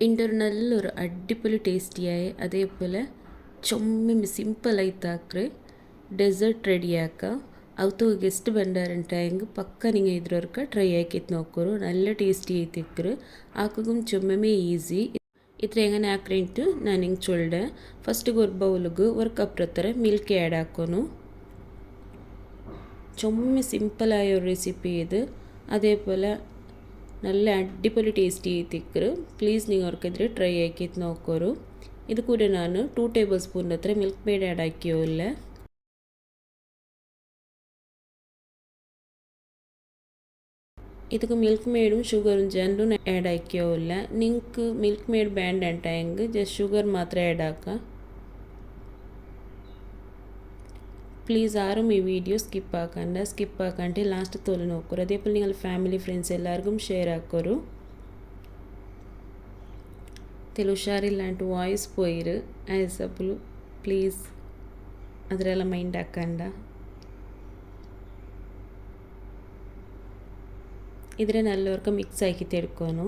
ഇൻ്റർണല്ലൊരു അടിപൊളി ടേസ്റ്റിയായ അതേപോലെ ചൊമ്മിമി ಸಿಂಪಲಾಗಿ ಹಾಕ್ರೆ ಡೆಸರ್ಟ್ ರೆಡಿ ಆಕ ಅವತ್ತು ಗೆಸ್ಟ್ ಬಂದಾರಂಟ ಹೆಂಗೆ ಪಕ್ಕ ನಿಂಗೆ ಇದ್ರವರ್ಕ ಟ್ರೈ ಆಕಿತ್ ನೋಕ್ಕೋರು ನಲ್ಲ ಟೇಸ್ಟಿ ಐತಿಕ್ರು ಹಾಕಗೂ ಚೊಮ್ಮೆ ಈಸಿ ಇದ್ರ ಹೆಂಗನೆ ಹಾಕ್ರೆ ಇಂಟು ನಾನು ಹಿಂಗೆ ಚೊಲ್ಡೆ ಫಸ್ಟಿಗೆ ಒಂದು ಬೌಲ್ಗೆ ಒಂದು ಕಪ್ ರತ್ತರ ಮಿಲ್ಕ್ ಆ್ಯಡ್ ಹಾಕೋನು ಚೊಮ್ಮೆ ಸಿಂಪಲ್ ಆಯೋ ರೆಸಿಪಿ ಇದು அதே போல் നല്ല ಅಡಿಪೊಲಿ ಟೇಸ್ಟಿ ತಿಕ್ಕರು ಪ್ಲೀಸ್ ನೀವು ಅವ್ರಕ್ಕೆದ್ರೆ ಟ್ರೈ ಹಾಕಿತ್ತು ನೋಕ್ಕೋರು ಇದು ಕೂಡ ನಾನು ಟೂ ಟೇಬಲ್ ಸ್ಪೂನ್ ಹತ್ರ ಮಿಲ್ಕ್ ಮೇಡ್ ಆ್ಯಡ್ ಹಾಕಿಯೋ ಇಲ್ಲ ಇದಕ್ಕೆ ಮಿಲ್ಕ್ ಮೇಡುം ഷുഗറും ജെല്ലും ആഡ് ആക്കിയോ ഇല്ല നിങ്ങൾക്ക് മിൽക്ക് മെയ്ഡ് ബാൻഡ് ആയിട്ടെങ്കിൽ ജസ്റ്റ് ഷുഗർ മാത്രമേ ആഡ് ആക്കാം പ്ലീസ് ആരും ഈ വീഡിയോ സ്കിപ്പാക്കണ്ട സ്കിപ്പാക്കണ്ട ലാസ്റ്റ് തോൽ നോക്കൂ. അതേപോലെ നിങ്ങൾ ഫാമിലി ഫ്രണ്ട്സ് എല്ലാവർക്കും ഷെയർ ആക്കൊരു തെലുഷാറില്ലാണ്ട് വോയിസ് പോയിര്. ആസ് അപ്പോൾ പ്ലീസ് അതിലെല്ലാം മൈൻഡ് ആക്കണ്ട. ഇതിനെ നല്ലവർക്ക് മിക്സ് ആക്കി തെടുക്കുന്നു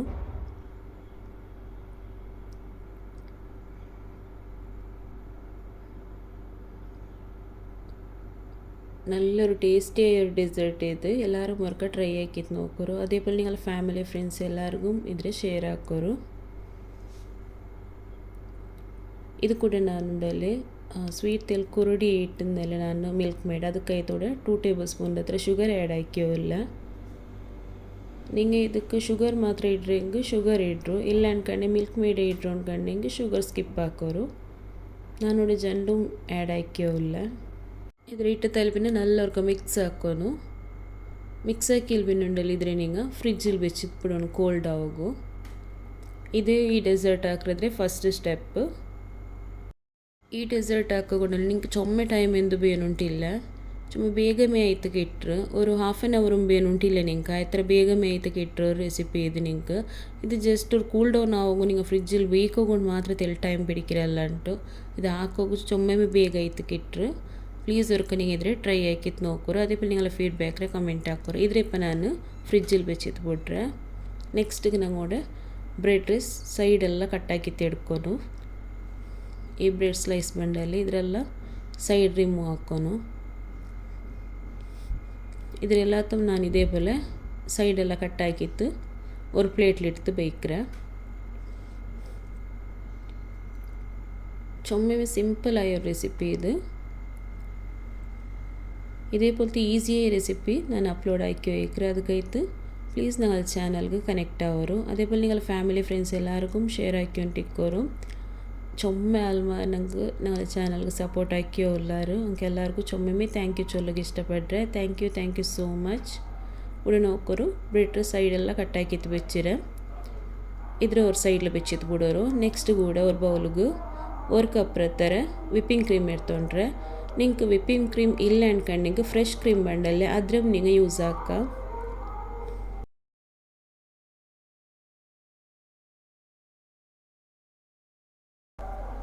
നല്ലൊരു ടേസ്റ്റി ആയ ഒരു ഡെസേർട്ട് ഇത് എല്ലാവരും ഓർക്ക ട്രൈ ആക്കി നോക്കൂ അതേപോലെ നിങ്ങൾ ഫാമിലി ഫ്രണ്ട്സ് എല്ലാവർക്കും ഇത് ഷെയർ ആക്കൂ ഇത് കൂടെ നാനുണ്ടല്ലേ സ്വീറ്റ് തെൽ കുറുടി ഇട്ടുന്നല്ലേ നാൻ മിൽക്ക് മെയ്ഡ് അത് കൈത്തോടെ ടു ടേബിൾ സ്പൂണിന്റെ അത്ര ഷുഗർ ആഡ് ആക്കിയോല്ല. നിങ്ങൾ ഇതൊക്കെ ഷുഗർ മാത്രം ഇടുകയെങ്കിൽ ഷുഗർ ഇട്രു ഇല്ല എന്റെ മിൽക്ക് മെയ്ഡ് ഇട്രോ കണ്ടെങ്കിൽ ഷുഗർ സ്കിപ്പ് ആക്കൂ നാനോട് ജണ്ടും ആഡ് ആക്കിയോ ഇല്ല ഇത് ഇട്ടത്തിൽ പിന്നെ നല്ലവർക്കും ಮಿಕ್ಸ್ ಹಾಕೋನು. മിക്സ് ആക്കിയിൽ പിന്നെ ഉണ്ടല്ലോ ഇതിനെ നിങ്ങൾ ഫ്രിഡ്ജിൽ വെച്ചിപ്പിടണം ಕೋಲ್ಡ್ ಆವಾಗೂ. ಇದು ಈ ಡೆಸರ್ಟ್ ಹಾಕಿದ್ರೆ ಫಸ್ಟ್ ಸ್ಟೆಪ್ ಈ ಡೆಸರ್ಟ್ ಹಾಕೋಗೊಂಡಲ್ಲಿ ನಿಂಗೆ ಚೊಮ್ಮೆ ಟೈಮ್ ಎಂದು ಬೇನುಂಟಿಲ್ಲ ಚುಮ್ಮ ಬೇಗಮೆ ಆಯ್ತು ಕೆಟ್ಟರು ಅವರು ಹಾಫ್ ಆನ್ ಅವರ್ ಬೇನುಂಟಿಲ್ಲ ನಿಂಗೆ. ಆ ಥರ ಬೇಗಮೆ ಆಯ್ತು ಕೆಟ್ಟರು ರೆಸಿಪಿ ಇದು ನಿಂಗೆ. ಇದು ಜಸ್ಟ್ ಒಂದು ಕೂಲ್ ಡೌನ್ ಆಗೋ ನಿಂಗೆ ಫ್ರಿಜ್ಜಲ್ಲಿ ವೀಕ್ ಮಾತ್ರ ತೆಲ್ ಟೈಮ್ ಬಿಡಿಕಿರಲ್ಲ ಅಂಟು ಇದು ಹಾಕೋಗು ಚೊಮ್ಮೆ ಬೇಗ ಆಯ್ತು ಕೆಟ್ಟರು ಪ್ಲೀಸ್ ಇವ್ರಕ್ಕೆ ನೀಗಿದ್ರೆ ಟ್ರೈ ಆಯ್ಕಿತ್ತು ನೋಕ್ಕೋರು ಅದೇ ಪಿ ನಿಂಗೆಲ್ಲ ಫೀಡ್ಬ್ಯಾಕ್ರೆ ಕಮೆಂಟ್ ಹಾಕೋರು ಇದ್ರಿಪ್ಪ ನಾನು ಫ್ರಿಜ್ಜಲ್ಲಿ ಬೆಚ್ಚಿತ್ತು ಬಿಟ್ರೆ ನೆಕ್ಸ್ಟಿಗೆ ನಂಗೋಡೆ ಬ್ರೆಡ್ ರೈಸ್ ಸೈಡೆಲ್ಲ ಕಟ್ಟಾಕಿತ್ತು ಹಿಡ್ಕೊನು ಈ ಬ್ರೆಡ್ ಸ್ಲೈಸ್ ಬಂಡಲ್ಲಿ ಇದರೆಲ್ಲ ಸೈಡ್ ರಿಮೂವ್ ಹಾಕ್ಕೊನು ಇದರೆಲ್ಲ ತುಂಬ ನಾನು ಇದೇ ಬೆಲೆ ಸೈಡೆಲ್ಲ ಕಟ್ಟಾಕಿತ್ತು ஒரு பிளேட்டில் எடுத்து வைக்கிறேன் சொம்மவே சிம்பிளாக ஒரு ரெசிபி இது ಇದೇಪೋಲ್ತಿ ಈಸಿಯೇ రెసిపీ ನಾನು అప్లోడ్ ಆಯ್ಕೆ ಇಕ್ಕಿರೋದಕ್ಕೈತು ಪ್ಲೀಸ್ ನಂಗೆ ಚಾನಲ್ಗೆ ಕನೆಕ್ಟ್ ಆಗೋರು അതേപോലെ നിങ്ങൾ ഫാമിലി ഫ്രണ്ട്സ് എല്ലാവർക്കും ഷെയർ ആക്കിക്കൊണ്ടിരിക്കോറും ചൊമ്മ ആൽമ ഞങ്ങൾക്ക് ഞങ്ങളുടെ ചാനലിൽ സപ്പോർട്ട് ആക്കിയോ എല്ലാവരും ഞങ്ങൾക്ക് എല്ലാവർക്കും ചൊമ്മമേ താങ്ക് യു ചൊല്ലുക ഇഷ്ടപ്പെട്ടെ thank you thank you so much ഉടനെ നോക്കൊരു ബ്രിട്ടർ സൈഡെല്ലാം കട്ടാക്കിയിട്ട് വെച്ചിരെ ಇದರ ಅವ್ರ ಸೈಡ್ಲಿ ಬೆಚ್ಚಿತ್ತು ಬಿಡೋರು ನೆಕ್ಸ್ಟ್ ಕೂಡ ಅವ್ರ ಬೌಲ್ಗೆ ಅವ್ರ ಕಪ್ ವಿಪ್ಪಿಂಗ್ ಕ್ರೀಮ್ ಎಡ್ತೊಂಡ್ರೆ നിങ്ങൾക്ക് വിപ്പിംഗ് ക്രീം ಇಲ್ಲ ಅನ್ಕಂಡು ಫ್ರೆಶ್ ಕ್ರೀಮ್ ಬಂಡಲ್ಲ ಅದ್ರ ನೀವು ಯೂಸ್ ಆಕ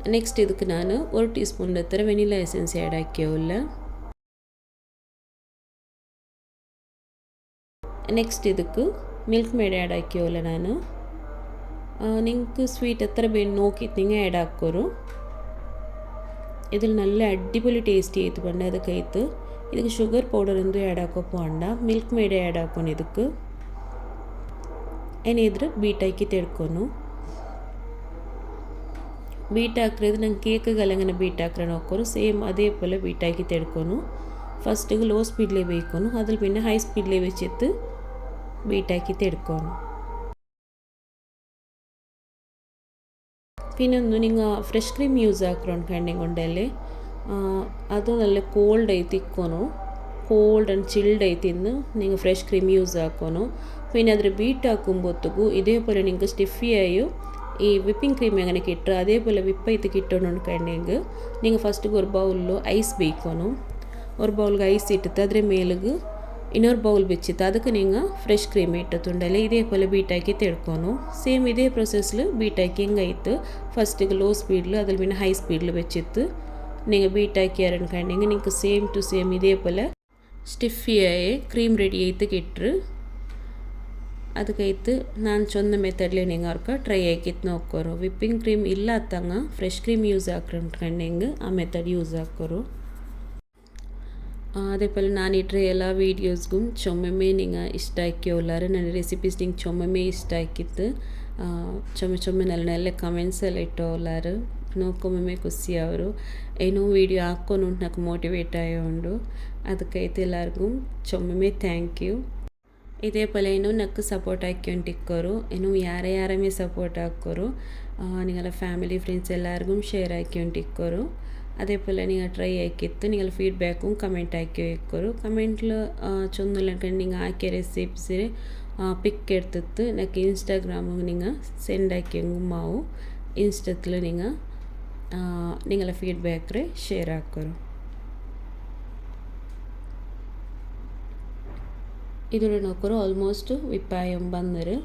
ನೆಕ್ಸ್ಟ್ ಇದಕ್ಕೆ ನಾನು ಒಂದು ಟೀ ಸ್ಪೂನ್ ಹತ್ತಿರ ವೆನಿಲಾ ಎಸೆನ್ಸ್ ಆ್ಯಡ್ ಹಾಕಿಯೋಲ್ಲ ನೆಕ್ಸ್ಟ್ ಇದಕ್ಕೆ ಮಿಲ್ಕ್ ಮೇಡ್ ಆ್ಯಡ್ ಹಾಕಿಯೋಲ್ಲ ನಾನು നിങ്ങൾക്ക് ಸ್ವೀಟ್ ಹತ್ತಿರ ಬೇನು നോക്കിയിട്ട് നിങ്ങൾ ആഡ് ആക്കൊരു ഇതിൽ നല്ല അടിപൊളി ടേസ്റ്റ് ചെയ്ത് പണ്ട് ಅದಕ್ಕೆ ಐತು ಇದಕ್ಕೆ ಶುಗರ್ ಪೌಡರ್ ಎಂದು ಆ್ಯಡ್ ಹಾಕೋ ಪೋಂಡ ಮಿಲ್ಕ್ ಮೇಡ್ ಆ್ಯಡ್ ಹಾಕೋನು ಇದಕ್ಕೆ ಏನಿದ್ರೆ ಬೀಟ್ ಹಾಕಿ ತೆಡ್ಕೊನು ബീറ്റ് ആക്കരുത് ഞാൻ കേക്കുകൾ എങ്ങനെ ബീറ്റ് ആക്കാൻ നോക്കൂ സെയിം അതേപോലെ ബീറ്റ് ആക്കി തെടുക്കുന്നു ഫസ്റ്റ് ലോ സ്പീഡിലേ വേക്കുന്നു അതിൽ പിന്നെ ഹൈ സ്പീഡിലേ വെച്ചിട്ട് ബീറ്റാക്കി തെടുക്കുന്നു പിന്നെ ഒന്ന് നിങ്ങൾ ഫ്രഷ് ക്രീം യൂസ് ആക്കണം കണ്ടെങ്കിൽ കൊണ്ടല്ലേ ಅದು നല്ല ಕೋಲ್ಡ್ ಐತಿ ಇಕ್ಕೋನು ಕೋಲ್ಡ್ ಆ್ಯಂಡ್ ಚಿಲ್ಡ್ ಐತಿಂದು നിങ്ങൾ ಫ್ರೆಶ್ ಕ್ರೀಮ್ ಯೂಸ್ ಹಾಕೋನು പിന്നെ അതിൽ ബീറ്റ് ആക്കുമ്പോഴത്തേക്കും ഇതേപോലെ നിങ്ങൾക്ക് സ്റ്റിഫിയായും ഈ വിപ്പിംഗ് ക്രീം എങ്ങനെ കിട്ടുക അതേപോലെ വിപ്പൈത്ത് കിട്ടണമെന്നുണ്ടെങ്കിൽ നിങ്ങൾ ಫಸ್ಟಿಗೆ ഒരു ಬೌಲ್ಲು ಐಸ್ ಬೇಯ್ಕೊನು ഒരു ಬೌಲ್ಗೆ ಐಸ್ ಇಟ್ಟಿತ್ತು ಅದ್ರ ಮೇಲಿಗೆ ಇನ್ನೊಂದು ಬೌಲ್ ಬಿಚ್ಚಿತ್ತು ಅದಕ್ಕೆ ನಿಂಗೆ ಫ್ರೆಶ್ ಕ್ರೀಮ್ ಇಟ್ಟು ತುಂಡಲೆ ಇದೇ ಪೋಲೆ ಬೀಟಾಕಿ ತಿಳ್ಕೊನು ಸೇಮ್ ಇದೇ ಪ್ರೊಸೆಸ್ಲು ಬೀಟಾಕಿ ಹೆಂಗಾಯಿತು ಫಸ್ಟಿಗೆ ಲೋ ಸ್ಪೀಡ್ಲು ಅದ್ರ ಬಿನ್ನ ಹೈ ಸ್ಪೀಡ್ಲು ಬೆಚ್ಚಿತ್ತು நீங்கள் பீட்டாக்கி அரண்காண்டிங்க நீங்கள் சேம் டு சேம் இதே போல் ஸ்டிஃபியாயே க்ரீம் ரெடி ஐத்து கிட்டுரு அதுக்கೈತು ನಾನು ಚೊಂದ ಮೆಥಡ್ಲಿ ನಿಂಗೆ ಅವ್ರಕ ಟ್ರೈ ಹಾಕಿತ್ತು ನೋಕ್ಕೋರು ವಿಪ್ಪಿಂಗ್ ಕ್ರೀಮ್ ಇಲ್ಲ ಅತ್ತಂಗ ಫ್ರೆಶ್ ಕ್ರೀಮ್ ಯೂಸ್ ಹಾಕ್ರಂಡ್ಕೊಂಡು ಹಿಂಗೆ ಆ ಮೆಥಡ್ ಯೂಸ್ ಹಾಕೋರು അതേപോലെ ನಾನು ಇಟ್ಟರೆ ಎಲ್ಲ ವೀಡಿಯೋಸ್ಗೂ ಚೊಮ್ಮೆ ನಿಂಗೆ ಇಷ್ಟ ಆಕ್ಕಿವಲ್ಲಾರೆ ನನ್ನ ರೆಸಿಪೀಸ್ ನಿಂಗೆ ಚೊಮ್ಮೆ ಇಷ್ಟ ಆಕಿತ್ತು ಚೊಮ್ಮೆ ಚೊಮ್ಮೆ ನಲ್ಲನೆಲ್ಲ ಕಮೆಂಟ್ಸ್ ಎಲ್ಲ ಇಟ್ಟವಲ್ಲಾರು ನೋಕೊಮ್ಮೆ ಖುಷಿ ಅವರು ಏನೋ ವೀಡಿಯೋ ಹಾಕ್ಕೊಂಡು ಉಂಟು నాకు ಮೋಟಿವೇಟ್ ಅಯ್ಯುಂಡು ಅದಕ್ಕೈತೆ ಎಲ್ಲರಿಗೂ ಚೊಮ್ಮೆ ಥ್ಯಾಂಕ್ ಯು ಇದೇ ಏನೋ ನಕ್ಕು ಸಪೋರ್ಟ್ ಹಾಕ್ಯೊಂಟಿಕ್ಕೋರು ಏನು ಯಾರ ಯಾರೇ ಸಪೋರ್ಟ್ ಹಾಕೋರು ನಿಂಗೆಲ್ಲ ಫ್ಯಾಮಿಲಿ ಫ್ರೆಂಡ್ಸ್ ಎಲ್ಲರಿಗೂ ಶೇರ್ ಹಾಕ್ಯೊಂಟಿಕ್ಕೋರು അതേപോലെ നിങ്ങൾ ട്രൈ ആക്കിയെത്ത് നിങ്ങൾ ഫീഡ്ബാക്കും കമന്റ് ആക്കി വെക്കൊരു കമന്റിൽ ചൊന്നില്ലെങ്കിൽ നിങ്ങൾ ആക്കിയ റെസിപ്പീസിൽ പിക്ക് എടുത്തിട്ട് എനിക്ക് ഇൻസ്റ്റാഗ്രാമും നിങ്ങൾ സെൻഡ് ആക്കിയെങ്കുമാവും ഇൻസ്റ്റത്തിൽ നിങ്ങൾ നിങ്ങളെ ഫീഡ്ബാക്ക് ഷെയർ ആക്കൊരു. ഇതിൽ നോക്കൊരു ഓൾമോസ്റ്റ് വിപ്പായം വന്നൊരു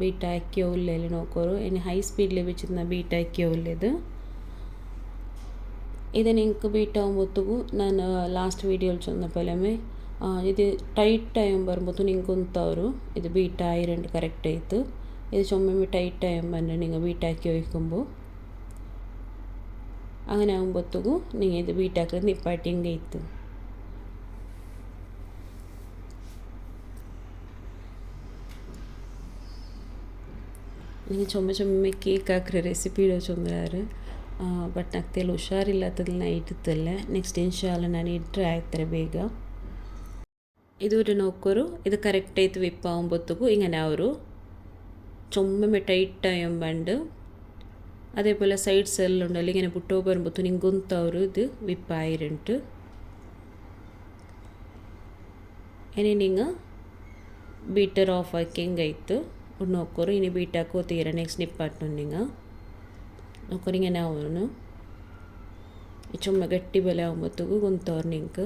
ബീറ്റാക്കിയോ ഇല്ലേ നോക്കൊരു. ഇനി ഹൈ സ്പീഡിൽ വെച്ചിരുന്ന ബീറ്റാക്കിയോ ഇല്ലേ ഇത് ಇದನ್ನು ಇನ್ಕ್ಯುಬೇಟ್ ಆಗುವತ್ತಿಗೂ ನಾನು ಲಾಸ್ಟ್ ವಿಡಿಯೋಲಿ சொன்ன போலமே ಇದು ಟೈಟ್ ಟೈಮ್ ಬರ್ಬೋದು ನಿಂಗೆ ಕುಂತವರು ಇದು ಬೀಟ ಐರನ್ ಕರೆಕ್ಟ್ ಆಯಿತು. ಇದು ചുമ്മാ ടൈറ്റ് ടൈം ಬಂದರೆ നിങ്ങൾ വീട്ടാക്കി ഒഴിക്കുമ്പോൾ അങ്ങനെ ആകുമ്പോഴത്തേക്കും നിങ്ങൾ ഇത് ബീട്ടാക്കുന്നത് നിപ്പാട്ടിയും കഴിത്തു നിങ്ങൾ ചുമ ചുമ്മ കേക്ക് ആക്കുന്ന റെസിപ്പിയുടെ ചുമരാറ് ಬಟ್ ನಾಲ್ಕು ತೇಲು ಹುಷಾರಿಲ್ಲ ಅದ್ರಲ್ಲಿ ನಾ ಇಟ್ಟಿತ್ತಲ್ಲ. ನೆಕ್ಸ್ಟ್ ಇನ್ಶಾಲ್ ನಾನು ಇಟ್ಟರೆ ಆಯ್ತಾರೆ ಬೇಗ. ಇದು ನೋಕೋರು, ಇದು ಕರೆಕ್ಟ್ ಆಯ್ತು ವಿಪ್ಪ ಒಂಬತ್ತು ಈಗ ನಾವು ಚೊಮ್ಮೆ ಟೈಟ್ ಎಂಬಂಡು ಅದೇ ಪೋಲ ಸೈಡ್ಸ್ ಎಲ್ಲ ಉಂಡಲ್ಲ ಈಗ ಬುಟ್ಟೋಬರ್ ಬತ್ತು ನಿಂಗೆ ಗುಂತವ್ರು ಇದು ವಿಪ್ಪ ಆಯಿರಂಟು ಏನೇ ನಿಂಗೆ? ಬೀಟರ್ ಆಫ್ ಹಾಕಿ ಹಿಂಗೆ ಆಯಿತು ಉಣ್ಣೋಕ್ಕೋರು ಇನ್ನು ಬೀಟ್ ಹಾಕೋತೀರ ನೆಕ್ಸ್ಟ್ ನಿಪ್ಪಾಟ್ಟು ನಿಂಗೆ. ನೊಕರಿಂಗ ಅವನು ಚುಮ್ಮ ಗಟ್ಟಿ ಬಲೆ ಒಂಬತ್ತಗೂ ಗುಂತವ್ರು ನಿಂಕ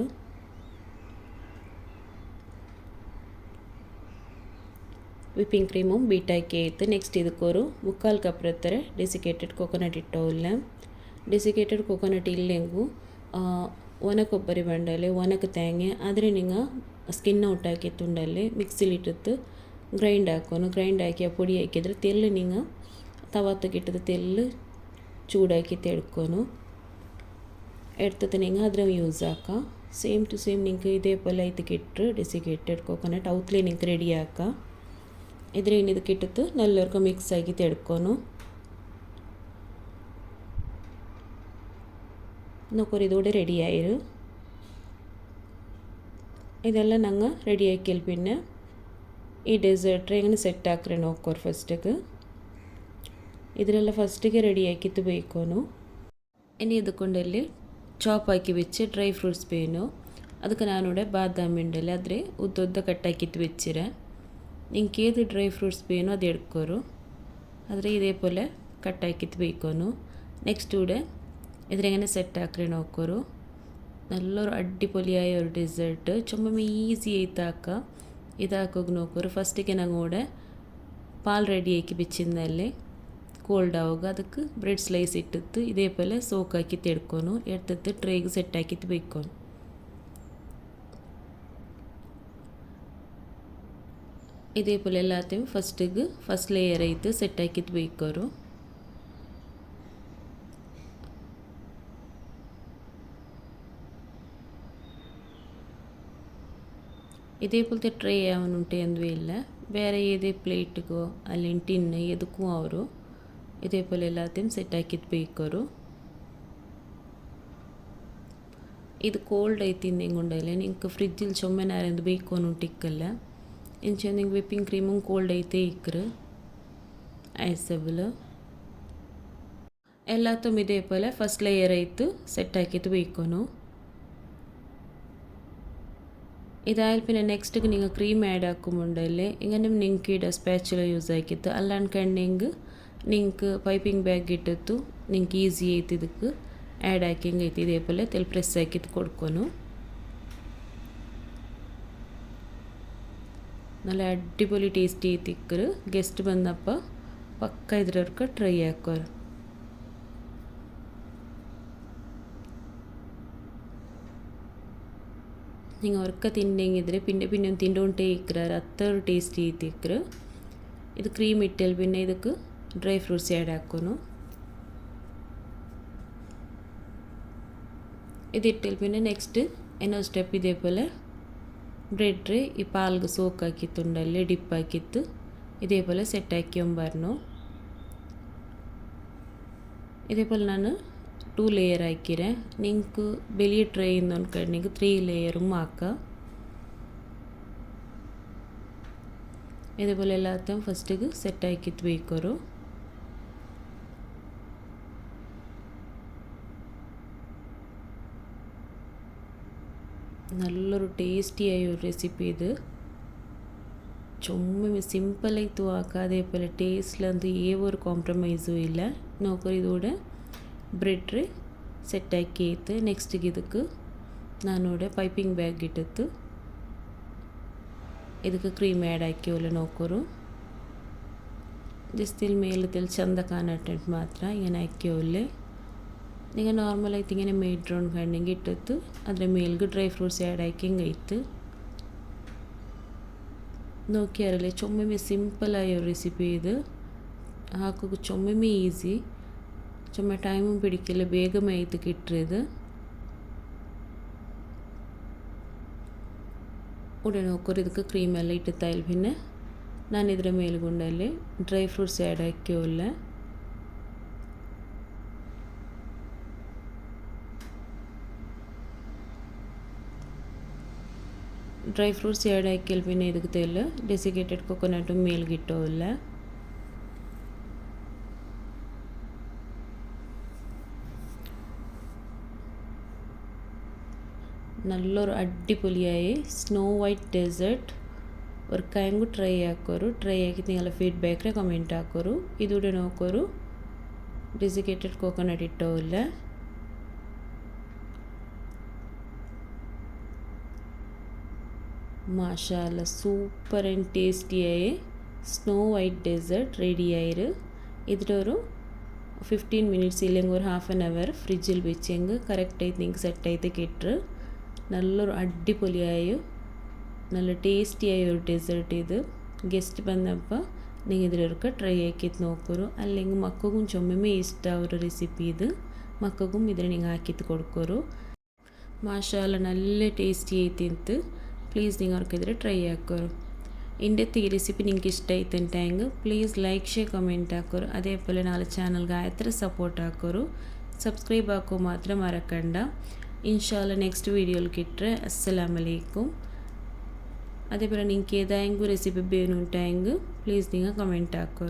ವಿಪಿಂಗ್ ಕ್ರೀಮು ಬೀಟಾಕಿ ಆಯಿತು ನೆಕ್ಸ್ಟ್ ಇದಕ್ಕೋರು ಮುಕ್ಕಾಲು ಕಪ್ ಇರ್ತಾರೆ ಡೆಸಿಕೇಟೆಡ್ ಕೊಕೊನಟ್ ಇಟ್ಟವಿಲ್ಲ ಡೆಸಿಕೇಟೆಡ್ ಕೋಕೊನಟ್ ಇಲ್ಲೆಂಗು ಒಣ ಕೊಬ್ಬರಿ ಬಂಡಲೆ ಒಣಕ ತೇಂಗೆ ಆದರೆ ನಿಂಗೆ ಸ್ಕಿನ್ ಔಟ್ ಹಾಕಿ ತುಂಡಲ್ಲಿ ಮಿಕ್ಸಿಲಿಟ್ಟಿತ್ತು ಗ್ರೈಂಡ್ ಹಾಕೋನು ಗ್ರೈಂಡ್ ಹಾಕಿ ಆ ಪುಡಿ ಹಾಕಿದ್ರೆ ತೆಲ್ಲು ನಿಂಗೆ ತವಾತಕ್ಕಿಟ್ಟದ ತೆಲ್ಲು ചൂടാക്കിയിട്ട് എടുക്കുന്നു എടുത്തിട്ട് നിങ്ങൾ അതിലും യൂസ് ആക്കാം ಸೇಮ್ ಟು ಸೇಮ್ ನಿಂಗೆ ಇದೇ ಪಲ್ಯ ಇದಕ್ಕೆ ಇಟ್ಟರೆ ಡೆಸಿಕೇಟೆಡ್ ಕೋಕೋನಟ್ ಅವತ್ತಲೇ ನಿಂಗೆ ರೆಡಿ ಹಾಕ ಇದ್ರೆ ಇನ್ನು ಇದಕ್ಕೆ ಇಟ್ಟಿತ್ತು ನಲ್ಲವರ್ಗು ಮಿಕ್ಸ್ ಆಗಿ ತೆಡ್ಕೊನು നോക്കൊരു ഇതോടെ റെഡി ആയിരു ഇതെല്ലാം ഞങ്ങൾ റെഡിയാക്കിയാൽ പിന്നെ ഈ ഡെസേർട്ട് എങ്ങനെ സെറ്റ് ആക്കറേ നോക്കോർ ഫസ്റ്റക്ക് ಇದನ್ನೆಲ್ಲ ಫಸ್ಟಿಗೆ ರೆಡಿಯಾಗಿ ಬೇಯೋನು ഇനി ഇത് കൊണ്ടല്ലേ ಚಾಪಾಕಿ വെച്ച് ಡ್ರೈ ಫ್ರೂಟ್ಸ್ ಬೇನು ಅದಕ್ಕೆ ನಾನೂಡೆ ಬಾದಾಮಿ ಉಂಡಲ್ಲ ಆದರೆ ಉದ್ದುದ್ದ ಕಟ್ಟಾಕಿತ್ತು വെച്ചിര. നിങ്ങൾക്ക് ഏത് ഡ്രൈ ഫ്രൂട്ട്സ് വേണോ അത് എടുക്കോരു ಆದರೆ ഇതേപോലെ കട്ടാക്കിത്ത് വെക്കോനു നെക്സ്റ്റ് കൂടെ ഇതിലെങ്ങനെ സെറ്റാക്കി നോക്കോരു നല്ലൊരു അടിപൊളിയായ ഒരു ഡെസേർട്ട് ചുമ്മാ ഈസി ആയിത്താക്കാം ഇതാക്കുക നോക്കോരു ഫസ്റ്റിക്ക് ഞങ്ങളുടെ പാൽ റെഡിയാക്കി വെച്ചിരുന്നല്ലേ ಕೋಲ್ಡ್ ಆವಾಗ ಅದಕ್ಕೆ ಬ್ರೆಡ್ ಸ್ಲೈಸ್ ಇಟ್ಟಿತ್ತು ಇದೇ ಪಲ್ಲ ಸೋಕ್ ಹಾಕಿತ್ತು ಎಡ್ಕೊನು ಎಡ್ತಿತ್ತು ಟ್ರೇಗೆ ಸೆಟ್ ಹಾಕಿತ್ತು ಬೇಯ್ಕೊನು ಇದೇ ಪಲ್ಲ ಎಲ್ಲಾತ್ತೆಯೂ ಫಸ್ಟಿಗೆ ಫಸ್ಟ್ ಲೇಯರ್ ಐತೆ ಸೆಟ್ ಹಾಕಿತ್ತು ಬೇಯ್ಕೋರು இதே போலത്തെ ട്രേ ആവുന്നുണ്ട് എന്തുമില്ല വേറെ ഏത് പ്ലേറ്റുകോ അല്ലെങ്കിൽ ടിന്ന് എതുക്കും ആവരും ഇതേപോലെ എല്ലാത്തെയും സെറ്റാക്കി പേക്കൊരു ഇത് കോൾഡ് ആയി തിന്നേം കൊണ്ടല്ല നിങ്ങൾക്ക് ഫ്രിഡ്ജിൽ ചുമ്മനായത് ബേക്കോനും ടിക്കല്ല എന്നുവെച്ചാൽ നിങ്ങൾക്ക് വിപ്പിംഗ് ക്രീമും കോൾഡ് ആയി തേക്കറ് ഐസബിൾ എല്ലാത്തും ഇതേപോലെ ഫസ്റ്റ് ലെയർ ആയിട്ട് സെറ്റാക്കിയിട്ട് വയ്ക്കണു ഇതായാൽ പിന്നെ നെക്സ്റ്റ് നിങ്ങൾ ക്രീം ആഡ് ആക്കുമ്പോണ്ടല്ലേ ഇങ്ങനെ നിങ്ങൾക്ക് ഇട സ്പാച്ചുല യൂസ് ആക്കിയിട്ട് അല്ലാണ്ട് കണ്ണെങ്കിൽ നിങ്ങൾക്ക് ಪೈಪಿಂಗ್ ಬ್ಯಾಗ್ ಇಟ್ಟಿತ್ತು ನಿಂಗೆ ಈಸಿ ಐತಿ ಇದಕ್ಕೆ ಆ್ಯಡ್ ಹಾಕಿಂಗ್ ಐತಿ ಇದೇಪಲೆ ತೆಲ್ ಪ್ರೆಸ್ ಹಾಕಿದ್ದು ಕೊಡ್ಕೊನು നല്ല അടിപൊളി ടേസ്റ്റ് ചെയ്തിക്കറ് ഗസ്റ്റ് വന്നപ്പോൾ പക്ക ഇതിലവർക്ക് ട്രൈ ആക്കുവാറ് ಹಿಂಗೆ ಅವ್ರಕ್ಕ ತಿನ್ನಂಗಿದ್ರೆ ಪಿನ್ನೆ ಪಿನ್ನೆ ತಿಂಡೊಂಟೇ ಇಕ್ರಾರ ಅತ್ತರು ಟೇಸ್ಟಿ ಐತಿಕ್ರು ഇത് ക്രീം ഇട്ടാൽ പിന്നെ ഇതൊക്കെ ഡ്രൈ ഫ്രൂട്ട്സ് ആഡ് ആക്കുന്നു. ഇതിട്ടിൽ പിന്നെ നെക്സ്റ്റ് എന്നോ സ്റ്റെപ്പ് ഇതേപോലെ ബ്രെഡ് ഈ പാൽക്ക് സോക്കാക്കിത്തുണ്ടല്ലേ ഡിപ്പാക്കിത്ത് ഇതേപോലെ സെറ്റാക്കി പറഞ്ഞു. ഇതേപോലെ ഞാൻ ടു ലെയർ ആക്കിരേ നിങ്ങൾക്ക് വലിയ ട്രൈ ചെയ്യുന്ന കഴിഞ്ഞെങ്കിൽ ത്രീ ലെയറും ആക്കാം. ഇതേപോലെ എല്ലാത്തും ഫസ്റ്റ് സെറ്റാക്കി വയ്ക്കൊരു നല്ലൊരു ടേസ്റ്റി ആയ ഒരു റെസിപ്പി ഇത് ചുമ്മാ സിമ്പിളായിട്ട് ആക്കുക അതേപോലെ ടേസ്റ്റിലൊന്നും ഏ ഒരു കോംപ്രമൈസും ഇല്ല നോക്കൊരു ഇതുകൂടെ ബ്രെഡ് സെറ്റാക്കി ഏത്ത് നെക്സ്റ്റ് ഇതുക്ക് നാനൂടെ പൈപ്പിംഗ് ബാഗ് ഇട്ടെത്ത് ಇದಕ್ಕೆ ಕ್ರೀಮ್ ಆ್ಯಡ್ ಹಾಕಿವಲ್ಲ ನೋಕೋರು ಜಸ್ಟ್ ಇಲ್ಲಿ ಮೇಲೆ ತಿಳಿ ಚಂದ ಕಾಣಟೆಂಟ್ ಮಾತ್ರ ಏನು ಹಾಕಿವಲ್ಲೇ നിങ്ങൾ നോർമലായിട്ട് ഇങ്ങനെ മെയ്ഡ് റൗണ്ട് കണ്ടെങ്കിൽ ഇട്ടിട്ട് അതിൻ്റെ മേൽക്ക് ഡ്രൈ ഫ്രൂട്ട്സ് ആഡ് ആക്കിയും കഴിത്ത് നോക്കിയാറല്ലേ ചുമ്മമേ സിമ്പിളായ ഒരു റെസിപ്പി ഇത് ಹಾಕೋಕೆ ചുമ്മമേ ഈസി ചുമ്മ ടൈമും പിടിക്കില്ല വേഗമായിട്ട് കിട്ടരുത് ഉടനെ നോക്കൊരു ಇದಕ್ಕೆ ಕ್ರೀಮ್ ಎಲ್ಲ ಇಟ್ಟುತ್ತಾ ಇಲ್ಲ പിന്നെ ನಾನು ಇದರ ಮೇಲ್ಗುಂಡಲ್ಲಿ dry fruits add ಹಾಕಿವಲ್ಲ dry fruits ಎರಡು ಹಾಕಿಲ್ಬಿನ ಇದಕ್ಕೆ ಇಲ್ಲ ಡೆಸಿಕೇಟೆಡ್ ಕೊಕೊನಟು ಮೇಲ್ಗಿಟ್ಟೋ ಇಲ್ಲ നല്ലൊരു അടിപൊളിയായി സ്നോ വൈറ്റ് ഡെസേർട്ട് ഒരിക്കായും കൂടി ട്രൈ ആക്കോരു ട്രൈ ആക്കിയിട്ട് നിങ്ങളെ ഫീഡ്ബാക്കിൽ കമൻറ്റ് ആക്കോരു ഇതുകൂടെ നോക്കോരു ഡെസിക്കേറ്റഡ് കോക്കനട്ട് ഇട്ടോ ഇല്ല മാഷാല സൂപ്പർ ആൻഡ് ടേസ്റ്റി ആയ സ്നോ വൈറ്റ് ഡെസേർട്ട് ആയിര്. ഇതിലൊരു ഫിഫ്റ്റീൻ മിനിറ്റ്സ് ഇല്ലെങ്കിൽ ഒരു ഹാഫ് ആൻ അവർ ഫ്രിഡ്ജിൽ വെച്ചെങ്കിൽ കറക്റ്റായി നിങ്ങൾക്ക് സെറ്റായിട്ട് കിട്ടു നല്ലൊരു അടിപൊളിയായ നല്ല ടേസ്റ്റിയായ ഒരു ഡെസേർട്ട് ഇത്. ഗസ്റ്റ് വന്നപ്പോൾ നിങ്ങൾ ഇതിലൊക്കെ ട്രൈ ആക്കി നോക്കൂ അല്ലെങ്കിൽ മക്കൾക്കും ചുമ്മേ ഇഷ്ടമായ ഒരു റെസിപ്പി ഇത്. മക്കൾക്കും ഇതിനെ നിങ്ങൾ ആക്കി കൊടുക്കൊരു. മാഷാല നല്ല ടേസ്റ്റി ആയി തിന്ത് പ്ലീസ് നിങ്ങൾക്കെതിരെ ട്രൈ ആക്കൂ എന്റെ ഈ ರೆಸಿಪಿ ನಿಮಗೆ ಇಷ್ಟ ಐತೆ ಅಂತ ಹೆಂಗೆ ಪ್ಲೀಸ್ ಲೈಕ್ ಶೇ ಕಮೆಂಟ್ ಹಾಕೋರು ಅದೇ ಪೋಲೆ ನಾಲ್ಕು ಚಾನಲ್ಗೆ ಆಯ್ತರ ಸಪೋರ್ಟ್ ಹಾಕೋರು ಸಬ್ಸ್ಕ್ರೈಬ್ ಹಾಕೋ ಮಾತ್ರ ഇൻഷാല്ല നെക്സ്റ്റ് വീഡിയോയിൽ കിട്ടുക അസ്സലാമലൈക്കും അതേപോലെ നിങ്ങൾക്ക് ഏതായെങ്കിലും റെസിപ്പി ബേനുണ്ടായെങ്കിൽ പ്ലീസ് നിങ്ങൾ കമന്റ് ആക്കുക